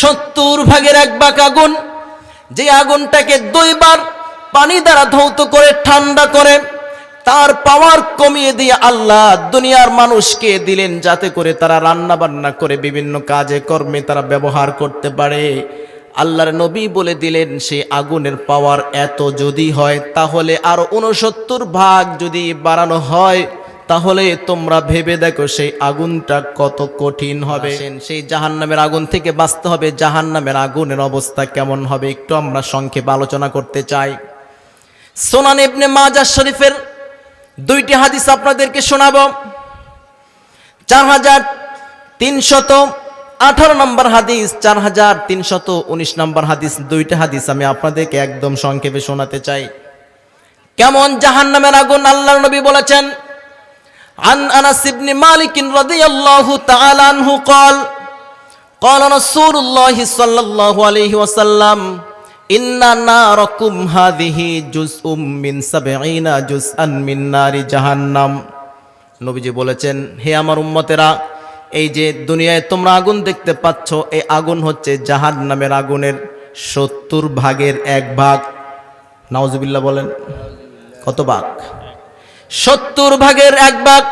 সত্তর ভাগের এক ভাগ আগুন। যে আগুনটাকে দুইবার পানি দ্বারা ধৌত করে, ঠান্ডা করে, তার পাওয়ার কমিয়ে দিয়ে আল্লাহ দুনিয়ার মানুষকে দিলেন যাতে করে তারা রান্না বান্না করে, বিভিন্ন কাজে কর্মে তারা ব্যবহার করতে পারে। আল্লাহর নবী বলে দিলেন সেই আগুনের পাওয়ার এত যদি হয়, তাহলে আরও উনসত্তর ভাগ যদি বাড়ানো হয় তাহলে তোমরা ভেবে দেখো সেই আগুনটা কত কঠিন হবে। সেই জাহান্নামের আগুন থেকে বাঁচতে হবে, জাহান্নামের আগুনের অবস্থা কেমন হবে একটু আমরা সংক্ষেপে আলোচনা করতে চাই। সোনান ইবনে মাজা শরীফের দুইটি হাদিস আপনাদেরকে শোনাবো। চার হাজার তিনশত আঠারো নম্বর হাদিস, চার হাজার তিনশত উনিশ নম্বর হাদিস, দুইটা হাদিস আমি আপনাদেরকে একদম সংক্ষেপে শোনাতে চাই। কেমন জাহান্নামের আগুন আল্লাহর নবী বলেছেন? عن أنس بن مالك رضي الله تعالى عنه قال قال رسول الله صلى الله عليه وسلم إن ناركم هذه جزء من سبعين جزءا من نار جهنم নবীজি বলেছেন হে আমার উম্মতেরা এই যে দুনিয়ায় তোমরা আগুন দেখতে পাচ্ছ এই আগুন হচ্ছে জাহান নামের আগুনের সত্তর ভাগের এক ভাগ নাওজুবিল্লাহ বলেন কত ভাগ সত্তর ভাগের এক ভাগ।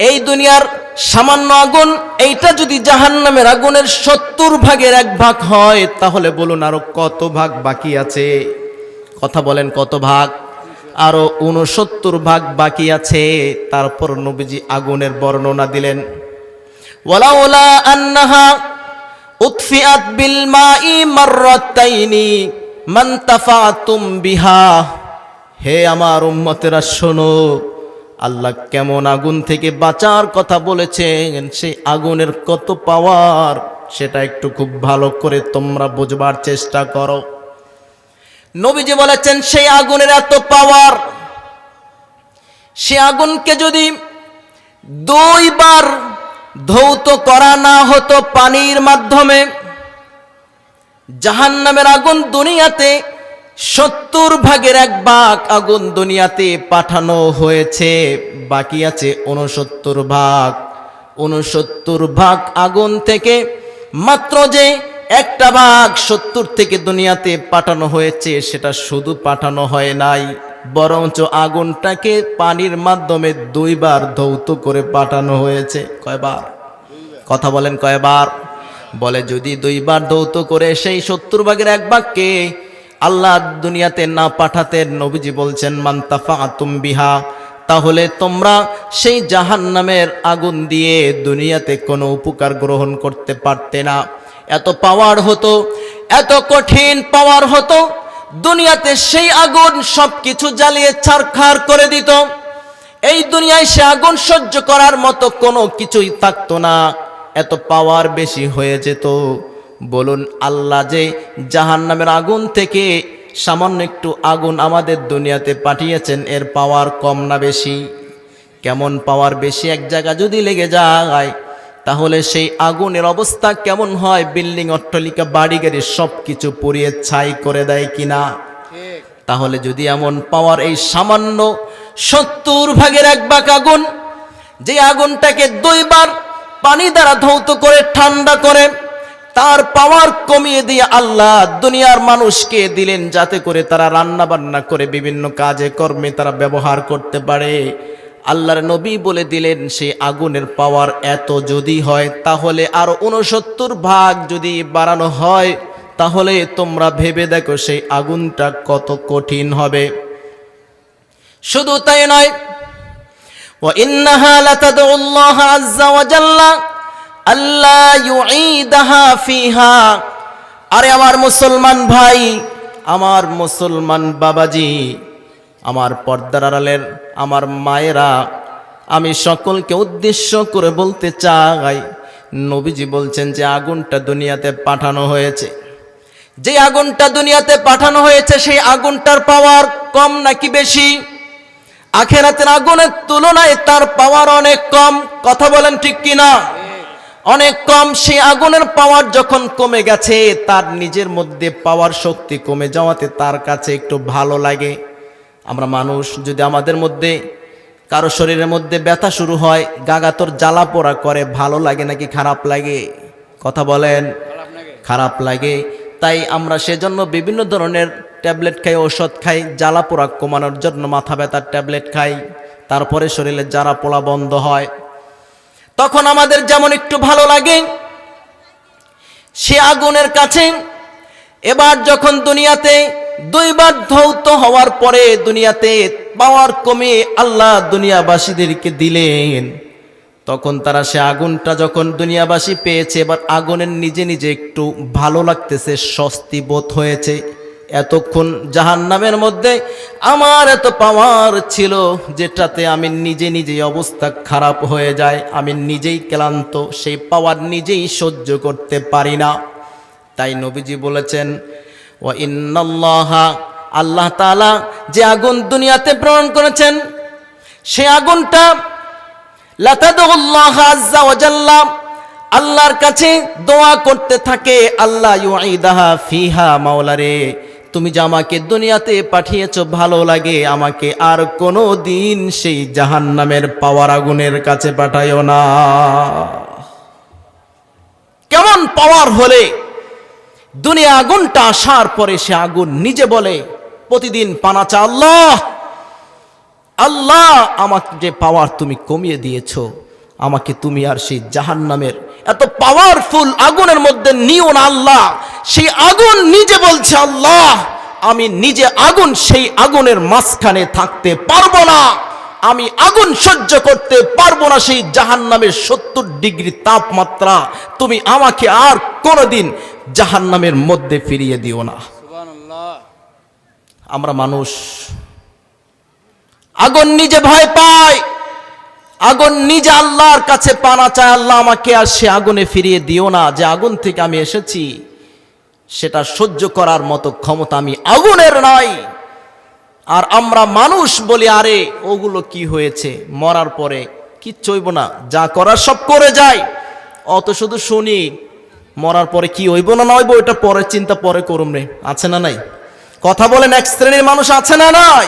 এই দুনিয়ার সামান্য আগুন, এইটা যদি জাহান্নামের আগুনের সত্তর ভাগের এক ভাগ হয়, তাহলে বলুন আরও কত ভাগ বাকি আছে? কথা বলেন কত ভাগ? আরও উনসত্তর ভাগ বাকি আছে। তারপর নবীজি আগুনের বর্ণনা দিলেন। ওয়ালাউলা আন্নাহা উৎফিয়াত বিল মাই মাররাতাইনি মান তাফাতুম বিহা। হে আমার উম্মতেরা, শোনো। আল্লাহ কেমন আগুন থেকে বাঁচার কথা বলেছেন, সেই আগুনের কত পাওয়ার, সেটা একটু খুব ভালো করে তোমরা বুঝবার চেষ্টা করো। নবীজি বলেছেন, সেই আগুনের এত পাওয়ার, সে আগুনকে যদি দুইবার ধৌত করা না হতো পানির মাধ্যমে, জাহান্নামের আগুন দুনিয়াতে সত্তর ভাগের এক ভাগ আগুন দুনিয়াতে পাঠানো হয়েছে। বাকি আছে উনসত্তর ভাগ। উনসত্তর ভাগ আগুন থেকে মাত্র যে একটা ভাগ সত্তর থেকে দুনিয়াতে পাঠানো হয়েছে, সেটা শুধু পাঠানো হয় নাই, বরঞ্চ আগুনটাকে পানির মাধ্যমে দুইবার ধৌত করে পাঠানো হয়েছে। কয়বার? কথা বলেন কয়বার? বলে, যদি দুইবার ধৌত করে সেই সত্তর ভাগের এক ভাগকে আল্লাহ দুনিয়াতে না পাঠাতেন নবীজি বলছেন মান্তাফা আতুম বিহা। তাহলে তোমরা সেই জাহান্নামের আগুন দিয়ে দুনিয়াতে কোনো উপকার গ্রহণ করতে পারতে না। এত পাওয়ার হতো, এত কঠিন পাওয়ার হতো, দুনিয়াতে সেই আগুন সব কিছু জ্বালিয়ে ছারখার করে দিত। এই দুনিয়ায় সে আগুন সহ্য করার মতো কোনো কিছুই থাকতো না। এত পাওয়ার বেশি হয়ে যেত। বলুন, আল্লাহ যে জাহান নামের আগুন থেকে সামান্য একটু আগুন আমাদের দুনিয়াতে পাঠিয়েছেন, এর পাওয়ার কম না বেশি? কেমন পাওয়ার বেশি? এক জায়গা যদি লেগে যায়, তাহলে সেই আগুনের অবস্থা কেমন হয়? বিল্ডিং, অট্টালিকা বাড়ি গাড়ি সব কিছু পুড়িয়ে ছাই করে দেয় কিনা? তাহলে যদি এমন পাওয়ার এই সামান্য সত্তর ভাগের এক ভাগ আগুন, যে আগুনটাকে দুইবার পানি দ্বারা ধৌত করে, ঠান্ডা করে তার পাওয়ার কমিয়ে দিয়ে আল্লাহ দুনিয়ার মানুষকে দিলেন যাতে করে তারা রান্না বান্না করে বিভিন্ন কাজে কর্মে তারা ব্যবহার করতে পারে। আল্লাহর নবী বলে দিলেন সেই আগুনের পাওয়ার এত যদি হয়, তাহলে আরও উনসত্তর ভাগ যদি বাড়ানো হয়, তাহলে তোমরা ভেবে দেখো সেই আগুনটা কত কঠিন হবে। শুধু তাই নয় ও ইন্নাহা লাতাদুল্লাহ আরে আমার মুসলমান ভাই, আমার মুসলমান বাবাজি, আমার পর্দার আড়ালের, আমার মায়েরা, আমি সকলকে উদ্দেশ্য করে বলতে চাই, নবীজি বলছেন যে আগুনটা দুনিয়াতে পাঠানো হয়েছে। যে আগুনটা দুনিয়াতে পাঠানো হয়েছে, সেই আগুনটার পাওয়ার কম নাকি বেশি? আখেরাতের আগুনের তুলনায় তার পাওয়ার অনেক কম, কথা বলেন ঠিক কিনা? অনেক কম সেই আগুনের পাওয়ার যখন কমে গেছে, তার নিজের মধ্যে পাওয়ার শক্তি কমে যাওয়াতে তার কাছে একটু ভালো লাগে। আমরা মানুষ, যদি আমাদের মধ্যে, কারও শরীরের মধ্যে ব্যথা শুরু হয় গাগাতর জ্বালা পোড়া করে, ভালো লাগে নাকি খারাপ লাগে? কথা বলেন, খারাপ লাগে। তাই আমরা সেজন্য বিভিন্ন ধরনের ট্যাবলেট খাই ওষুধ খাই, জ্বালা পোড়া কমানোর জন্য মাথা ব্যথার ট্যাবলেট খাই। তারপরে শরীরে জ্বালা পোড়া বন্ধ হয় তখন আমাদের যেমন একটু ভালো লাগে, সে আগুনের কাছে এবার যখন দুনিয়াতে দুইবার ধৌত হওয়ার পরে দুনিয়াতে পাওয়ার কমে আল্লাহ দুনিয়াবাসীদেরকে দিলেন, তখন তারা সে আগুনটা যখন দুনিয়াবাসী পেয়েছে, এবার আগুনের নিজে নিজে একটু ভালো লাগতেছে, স্বস্তি বোধ হয়েছে। এতক্ষণ জাহান নামের মধ্যে আমার এত পাওয়ার ছিল যেটাতে আমি নিজে নিজেই অবস্থা খারাপ হয়ে যায়। আমি নিজেই ক্লান্ত, সেই পাওয়ার নিজেই সহ্য করতে পারি না। তাই নবীজি বলেছেন ও ইন্নাল্লাহা, আল্লাহ তাআলা যে আগুন দুনিয়াতে প্রেরণ করেছেন, সে আগুনটা আল্লাহর কাছে দোয়া করতে থাকে আল্লাহ ইউঈদাহা ফিহা মাওলারে। তুমি যে আমাকে দুনিয়াতে পাঠিয়েছো, ভালো লাগে। আমাকে আর কোনো দিন সেই জাহান্নামের পাওয়ার আগুনের কাছে পাঠাইও না। কেমন পাওয়ার হলে দুনিয়া আগুনটা আসার পরে সে আগুন নিজে বলে, প্রতিদিন পানাচা আল্লাহ। আল্লাহ, আমাকে যে পাওয়ার তুমি কমিয়ে দিয়েছ, আমাকে তুমি আর সেই জাহান্নামের এত পাওয়ারফুল আগুনের মধ্যে নিও না আল্লাহ। সেই আগুন নিজে বলছে আল্লাহ আমি নিজে আগুন সেই আগুনের মাঝখানে থাকতে পারব না। আমি আগুন সহ্য করতে পারব না সেই জাহান্নামের সত্তর ডিগ্রি তাপমাত্রা। তুমি আমাকে আর কোনোদিন জাহান্নামের মধ্যে ফিরিয়ে দিও না। আমরা মানুষ আগুন নিজে ভয় পায়। আগুন নিজে আল্লাহর কাছে পানা চায়। আল্লাহ আমাকে আর সে আগুনে ফিরিয়ে দিও না। যে আগুন থেকে আমি এসেছি সেটা সহ্য করার মতো ক্ষমতা আমি আগুনের নাই। আর আমরা মানুষ বলি, আরে, ওগুলো কি হয়েছে? মরার পরে কি চইব না। যা করার সব করে যায় অত শুধু শুনি, মরার পরে কি হইব না নইব ওইটা পরে চিন্তা পরে করুম রে। আছে না নাই? কথা বলেন, এক শ্রেণির মানুষ আছে না নাই?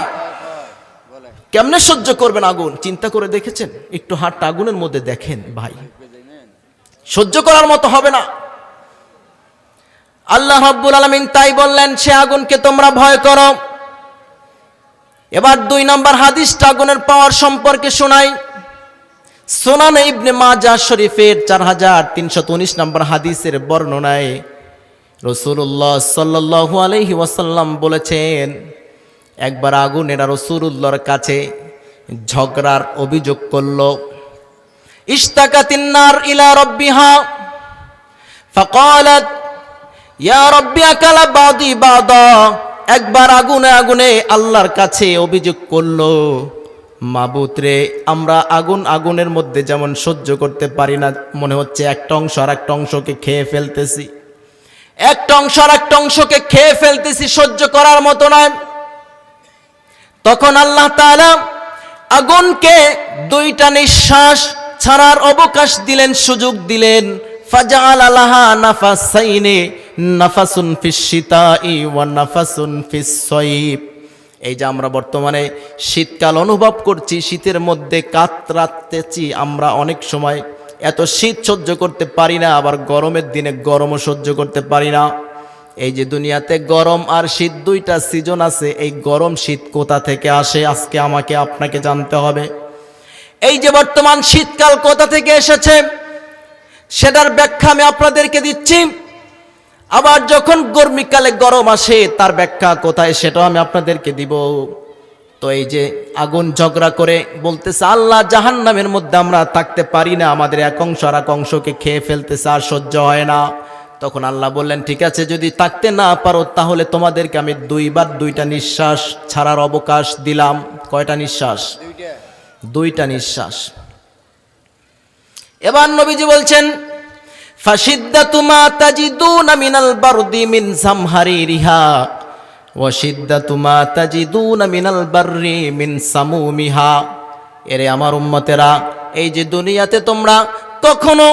কেমনে সহ্য করবেন আগুন? চিন্তা করে দেখেছেন? একটু হাতটা আগুনের মধ্যে দেখেন ভাই। সহ্য করার মতো হবে না। আল্লাহ রাব্বুল আলামিন তাই বললেন, সে আগুনকে তোমরা ভয় করো। এবার দুই নম্বর হাদিসটা আগুনের পাওয়ার সম্পর্কে শোনাই। সোনান ইবনে মাজা শরীফের চার হাজার তিনশত উনিশ নম্বর হাদিসের বর্ণনায় রসুল্লাহ সাল্লাহ আলহি ওয়াসাল্লাম বলেছেন, একবার আগুন এরা রসুল্লাহর কাছে ঝগড়ার অভিযোগ করল ইস্তাকাতিন্নার ইলা রব্বিহা, ফকালাত একবার আগুনে আগুনে আল্লাহর কাছে অভিযোগ করল, মাবুতরে, আমরা আগুন আগুনের মধ্যে যেমন সহ্য করতে পারি না, মনে হচ্ছে একটা অংশ আর একটা অংশকে খেয়ে ফেলতেছি। একটা অংশ আর একটা অংশকে খেয়ে ফেলতেছি সহ্য করার মতো নয়। তখন আল্লাহ তাআলা আগুনকে দুইটা নিঃশ্বাস ছাড়ার অবকাশ দিলেন, সুযোগ দিলেন। ফাজাল আলাহা নাফাসাইনে নাফাসুন ফিস শীতাই ওয়া নাফাসুন ফিস সয়ীব। এই যে আমরা বর্তমানে শীতকাল অনুভব করছি, শীতের মধ্যে কাতরাতেছি আমরা অনেক সময় এত শীত সহ্য করতে পারি না, আবার গরমের দিনে গরমও সহ্য করতে পারি না। এই যে দুনিয়াতে গরম আর শীত দুইটা সিজন আছে, এই গরম শীত কোথা থেকে আসে আজকে আমাকে আপনাকে জানতে হবে। এই যে বর্তমান শীতকাল কোথা থেকে এসেছে, সেটার ব্যাখ্যা আমি আপনাদেরকে দিচ্ছি। আবার যখন গরমিকালে গরম আসে তার ব্যাখ্যা কোথায় সেটাও আমি আপনাদেরকে দিব। তো এই যে আগুন ঝগড়া করে বলতেছে আল্লাহ জাহান নামের মধ্যে আমরা থাকতে পারি না আমাদের এক অংশ আর এক অংশকে খেয়ে ফেলতেছে আর সহ্য হয় না। তখন আল্লাহ বললেন ঠিক আছে যদি থাকতে না পারো তাহলে তোমাদেরকে আমি দুইবার দুইটা নিঃশ্বাস ছাড়ার অবকাশ দিলাম। কয়টা নিঃশ্বাস? দুইটা নিঃশ্বাস। এবার নবীজি বলছেন ফাসিদ্দাতু মা তাজিদুনা মিনাল বারদি মিন জামহারিরিহা ওয়া সিদ্দাতু মা তাজিদুনা মিনাল বাররি মিন সামুমিহা। এরে আমার এই যে দুনিয়াতে তোমরা কখনো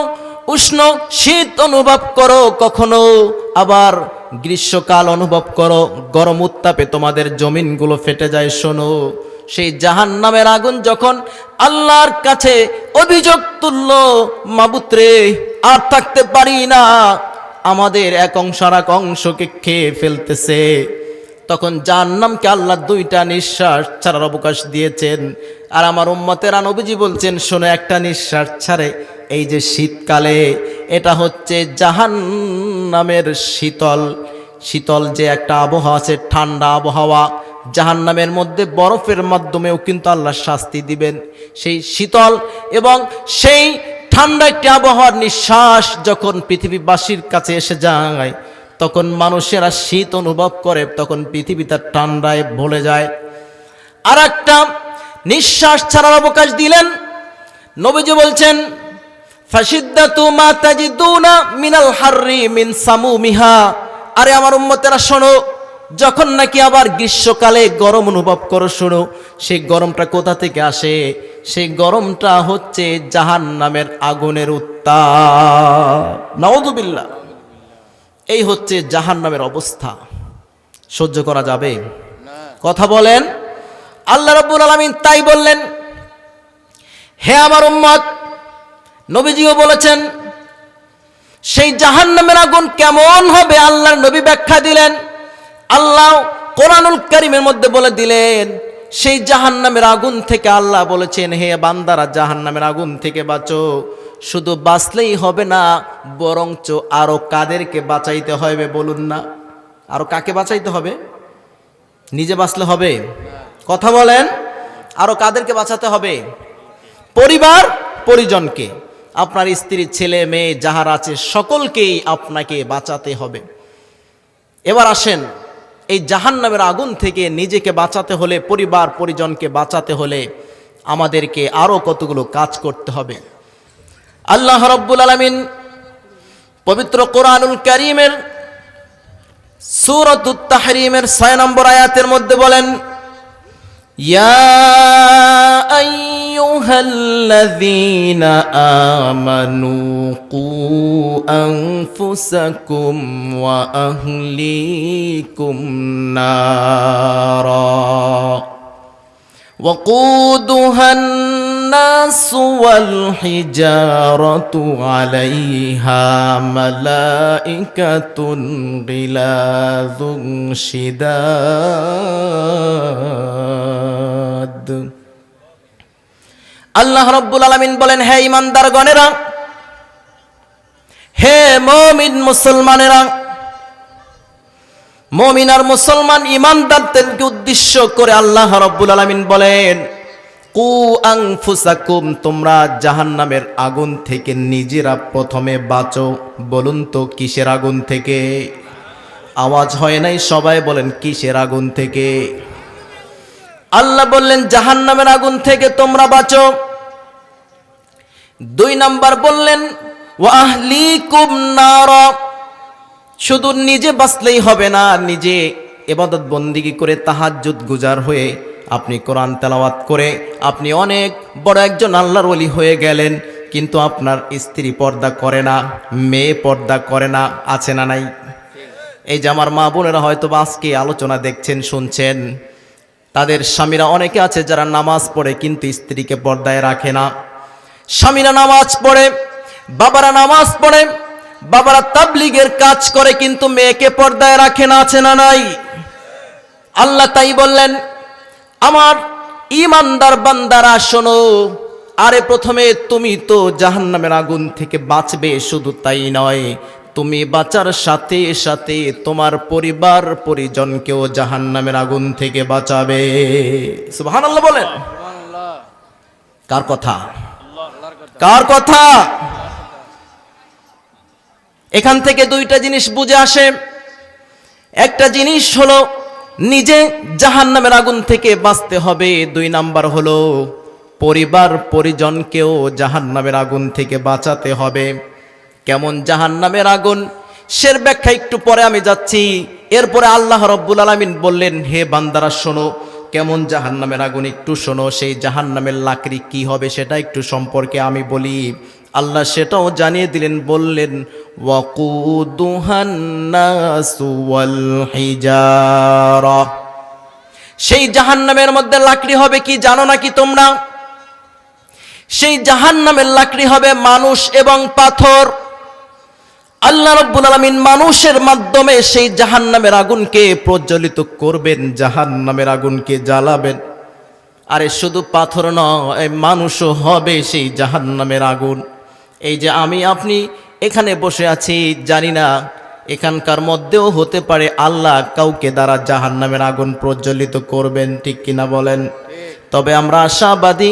উষ্ণ শীত অনুভব করো, কখনো আবার গ্রীষ্মকাল অনুভব করো, গরম উত্তাপে তোমাদের জমিনগুলো ফেটে যায়, শোনো। সেই জাহান নামের আগুন যখন আল্লাহর কাছে অভিযোগ তুলল মাবুত্রে আর থাকতে পারি না। আমাদের এক অংশ আর এক অংশকে খেয়ে ফেলতেছে। তখন জাহান্নামকে আল্লাহ দুইটা নিঃশ্বাস ছাড়ার অবকাশ দিয়েছেন। আর আমার উম্মতেরা নবীজি বলছেন, শোনো, একটা নিঃশ্বাস ছাড়ে। এই যে শীতকালে, এটা হচ্ছে জাহান্নামের শীতল। শীতল যে একটা আবহাওয়া আছে, ঠান্ডা আবহাওয়া। জাহান্নামের মধ্যে বরফের মাধ্যমেও কিন্তু আল্লাহ শাস্তি দিবেন। সেই শীতল এবং সেই ঠান্ডা একটি আবহাওয়ার নিঃশ্বাস যখন পৃথিবীবাসীর কাছে এসে যায়, তখন মানুষেরা শীত অনুভব করে, তখন পৃথিবী তার ঠান্ডায় ভুলে যায়। আর একটা নিঃশ্বাস ছাড়ার অবকাশ দিলেন, নবীজি বলছেন মিনাল মিন সামুমিহা। আরে আমার উম্মতেরা শোনো যখন নাকি আবার গ্রীষ্মকালে গরম অনুভব করো শোনো, সেই গরমটা কোথা থেকে আসে? সেই গরমটা হচ্ছে জাহান নামের আগুনের উত্তাপ। নাউদুবিল্লাহ এই হচ্ছে জাহান নামের অবস্থা। সহ্য করা যাবে? কথা বলেন। আল্লাহ রব্বুল আলমিন তাই বললেন, হে আমার উম্মত, নবীজিও বলেছেন, সেই জাহান নামের আগুন কেমন হবে আল্লাহর নবী ব্যাখ্যা দিলেন। আল্লাহ কোরআনুল করিমের মধ্যে বলে দিলেন, সেই জাহান নামের আগুন থেকে আল্লাহ বলেছেন, হে বান্দারা জাহান নামের আগুন থেকে বাঁচো। শুধু বাঁচলেই হবে না, বরঞ্চ আরও কাদেরকে বাঁচাইতে হবে বলুন না। আরও কাকে বাঁচাইতে হবে? নিজে বাঁচলে হবে? কথা বলেন, আরও কাদেরকে বাঁচাতে হবে? পরিবার, পরিজনকে। আপনার স্ত্রী, ছেলে, মেয়ে, যাহার আছে, সকলকেই আপনাকে বাঁচাতে হবে। এবার আসেন এই জাহান্নামের আগুন থেকে নিজেকে বাঁচাতে হলে, পরিবার পরিজনকে বাঁচাতে হলে আমাদেরকে আরও কতগুলো কাজ করতে হবে। আল্লাহ রব্বুল আলমিন পবিত্র কোরআনুল করিমের সুরত তাহরিমের ছয় নম্বর আয়াতের মধ্যে বলেন يا أيها الذين آمنوا قوا أنفسكم وأهليكم نارا وقودها النار الناس والحجارة عليها ملائكة غلاظ شداد আল্লাহ রব্বুল আলমিন বলেন হে ইমানদার গণেরা হে মমিন মুসলমানেরা মমিন আর মুসলমান ইমানদারদেরকে উদ্দেশ্য করে আল্লাহ রব্বুল আলমিন বলেন কু আংফুসাকুম তোমরা জাহান্নামের আগুন থেকে নিজেরা প্রথমে বাঁচো। বলুন তো, কিসের আগুন থেকে? আওয়াজ হয় নাই, সবাই বলেন, কিসের আগুন থেকে? আল্লাহ বললেন, জাহান্নামের আগুন থেকে তোমরা বাঁচো। দুই নাম্বার বললেন, ওয়াহলিকুম নারা, শুধু নিজে বাঁচলেই হবে না, নিজে এবাদত বন্দিগি করে তাহাজ্জুদ গুজার হয়ে আপনি কোরআন তেলাওয়াত করে আপনি অনেক বড় একজন আল্লাহর ওলি হয়ে গেলেন, কিন্তু আপনার স্ত্রী পর্দা করে না, মেয়ে পর্দা করে না, আছে না নাই? এই যে আমার মা বোনেরা হয়তো আজকে আলোচনা দেখছেন, শুনছেন। তাদের স্বামীরা অনেকে আছে যারা নামাজ পড়ে, কিন্তু স্ত্রীকে পর্দায় রাখে না। স্বামীরা নামাজ পড়ে, বাবারা নামাজ পড়ে, বাবারা তাবলিগের কাজ করে, কিন্তু মেয়েকে পর্দায় রাখে না, আছে না নাই? আল্লাহ তাই বললেন আমার ইমানদার বান্দারা, শোনো। আরে প্রথমে তুমি তো জাহান্নামের আগুন থেকে বাঁচবে, শুধু তাই নয়, তুমি বাঁচার সাথে সাথে তোমার পরিবার, পরিজনকেও জাহান্নামের আগুন থেকে বাঁচাবে। বলেন। কার কথা? কার কথা? এখান থেকে দুইটা জিনিস বুঝে আসে। একটা জিনিস হলো নিজে জাহান নামের আগুন থেকে বাঁচতে হবে। দুই নাম্বার হলো, পরিবার, পরিজনকেও জাহান নামের আগুন থেকে বাঁচাতে হবে। কেমন জাহান নামের আগুন? সের ব্যাখ্যা একটু পরে আমি যাচ্ছি। এরপরে আল্লাহ রব্বুল আলমিন বললেন, হে বান্দারা, শোনো, কেমন জাহান নামের আগুন একটু শোনো, সেই জাহান নামের লাকড়ি কি হবে সেটা একটু সম্পর্কে আমি বলি। আল্লাহ সেটাও জানিয়ে দিলেন, বললেন নাসু ওয়াল হিজারা। সেই জাহান্নামের মধ্যে লাকড়ি হবে কি জানো নাকি তোমরা? সেই জাহান্নামের লাকড়ি হবে মানুষ এবং পাথর। আল্লাহ রব্বুল আলমিন মানুষের মাধ্যমে সেই জাহান্নামের আগুনকে প্রজ্বলিত করবেন, জাহান্নামের আগুনকে জ্বালাবেন। আরে শুধু পাথর নয়, মানুষও হবে সেই জাহান্নামের আগুন। এই যে আমি, আপনি এখানে বসে আছি, জানি না, এখানকার মধ্যেও হতে পারে আল্লাহ কাউকে দ্বারা জাহান্নামের আগুন প্রজ্বলিত করবেন, ঠিক কিনা বলেন? তবে আমরা আশাবাদী,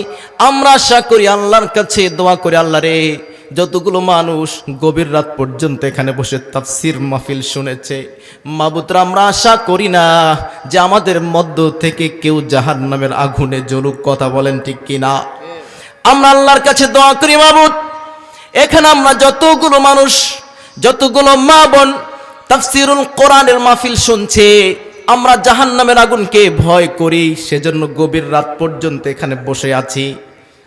আমরা আশা করি আল্লাহর কাছে দোয়া করি, আল্লাহ রে, যতগুলো মানুষ গভীর রাত পর্যন্ত এখানে বসে তাফসির মাহফিল শুনেছে, মাবুতরা আমরা আশা করি না যে আমাদের মধ্য থেকে কেউ জাহান্নামের আগুনে জ্বলুক, কথা বলেন ঠিক কিনা? আমরা আল্লাহর কাছে দোয়া করি, মাবুত। এখানে আমরা যতগুলো মানুষ, যতগুলো মা বোন তাফসিরুল কোরআনের মাহফিল শুনছে, আমরা জাহান জাহান্নামের আগুনকে ভয় করি, সেজন্য গভীর রাত পর্যন্ত এখানে বসে আছি।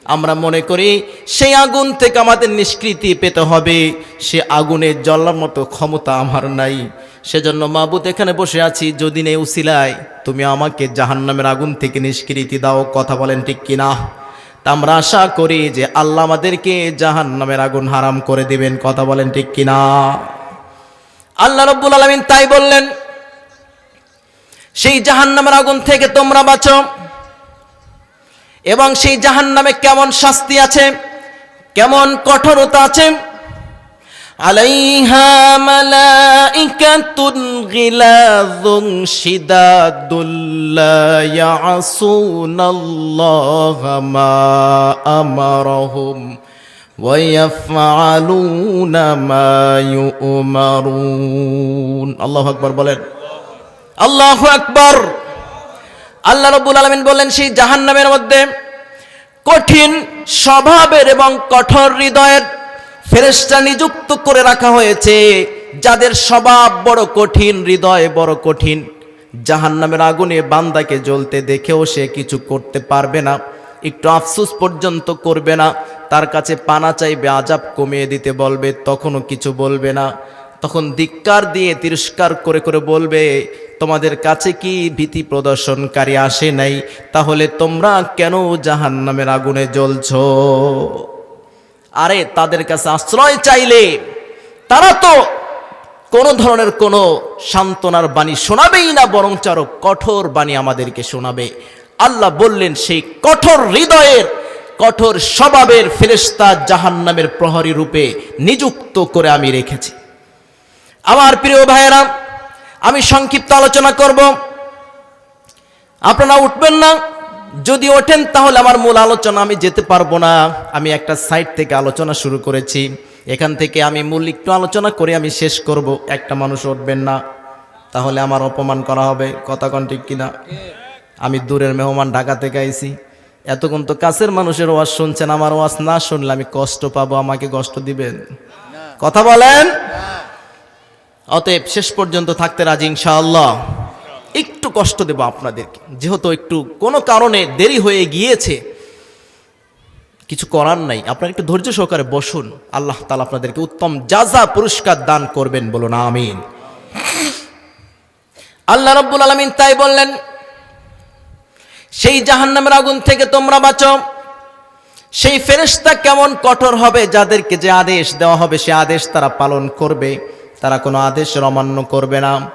আমরা মনে করি সেই আগুন থেকে আমাদের নিষ্কৃতি পেতে হবে, সে আগুনে জ্বলার মতো ক্ষমতা আমার নাই। সেজন্য মাবুত এখানে বসে আছি, যদি নেই উসিলায়, তুমি আমাকে জাহান্নামের আগুন থেকে নিষ্কৃতি দাও, কথা বলেন ঠিক কিনা? তা আমরা আশা করি যে আল্লাহ আমাদেরকে জাহান নামের আগুন হারাম করে দিবেন। কথা বলেন ঠিক কিনা? আল্লাহ রব্বুল আলমিন তাই বললেন, সেই জাহান নামের আগুন থেকে তোমরা বাঁচো এবং সেই জাহান নামে কেমন শাস্তি আছে, কেমন কঠোরতা আছে عليها ملائكة غلاظ شداد لا يعصون الله ما أمرهم ويفعلون ما يؤمرون الله أكبر বলেন আল্লাহু আকবার আল্লাহ রব্বুল আলমিন বললেন সেই জাহান্নামের মধ্যে কঠিন স্বভাবের এবং কঠোর হৃদয়ের ফেরেশতা নিযুক্ত করে রাখা হয়েছে, যাদের স্বভাব বড় কঠিন, হৃদয় বড় কঠিন। জাহান্নামের আগুনে বান্দাকে জ্বলতে দেখেও সে কিছু করতে পারবে না, একটু আফসুস পর্যন্ত করবে না, তার কাছে পানা চাইবে, আজাব কমিয়ে দিতে বলবে, তখনও কিছু বলবে না। তখন ধিক্কার দিয়ে তিরস্কার করে করে বলবে, তোমাদের কাছে কি ভীতি প্রদর্শনকারী আসে নাই? তাহলে তোমরা কেন জাহান্নামের আগুনে জ্বলছো? আরে তাদের কাছে আশ্রয় চাইলে তারা তো কোনো ধরনের কোনো সান্ত্বনার বাণী শোনাবেই না বরং আরও কঠোর বাণী আমাদেরকে শোনাবে। আল্লাহ বললেন, সেই কঠোর হৃদয়ের, কঠোর স্বভাবের ফেরেস্তা জাহান্নামের প্রহরী রূপে নিযুক্ত করে আমি রেখেছি। আমার প্রিয় ভাইয়েরা, আমি সংক্ষিপ্ত আলোচনা করব। আপনারা উঠবেন না। যদি ওঠেন তাহলে আমার মূল আলোচনা, আমি যেতে পারব না। আমি একটা সাইড থেকে আলোচনা শুরু করেছি। এখান থেকে আমি মূল একটু আলোচনা করে আমি শেষ করব। একটা মানুষ উঠবেন না, তাহলে আমার অপমান করা হবে। কথা কন ঠিক কিনা? আমি দূরের মেহমান ঢাকা থেকে আইছি। এতক্ষণ তো কাছের মানুষের ওয়াজ শুনছেন, আমার ওয়াজ না শুনলে আমি কষ্ট পাবো। আমাকে কষ্ট দিবেন? কথা বলেন? অতএব শেষ পর্যন্ত থাকতে রাজি ইনশাআল্লাহ। একটু কষ্ট দেব আপনাদেরকে। যেহেতু একটু কোনো কারণে দেরি হয়ে গিয়েছে, কিছু করার নাই। আপনারা একটু ধৈর্য সহকারে বসুন। আল্লাহ তালা আপনাদেরকে উত্তম যা যা পুরস্কার দান করবেন বলুন, আমিন। আল্লাহ রব্বুল আলমিন তাই বললেন, সেই জাহান্নামের আগুন থেকে তোমরা বাঁচো। সেই ফেরেশতা কেমন কঠোর হবে, যাদেরকে যে আদেশ দেওয়া হবে, সে আদেশ তারা পালন করবে। তারা কোনো আদেশ অমান্য করবে না।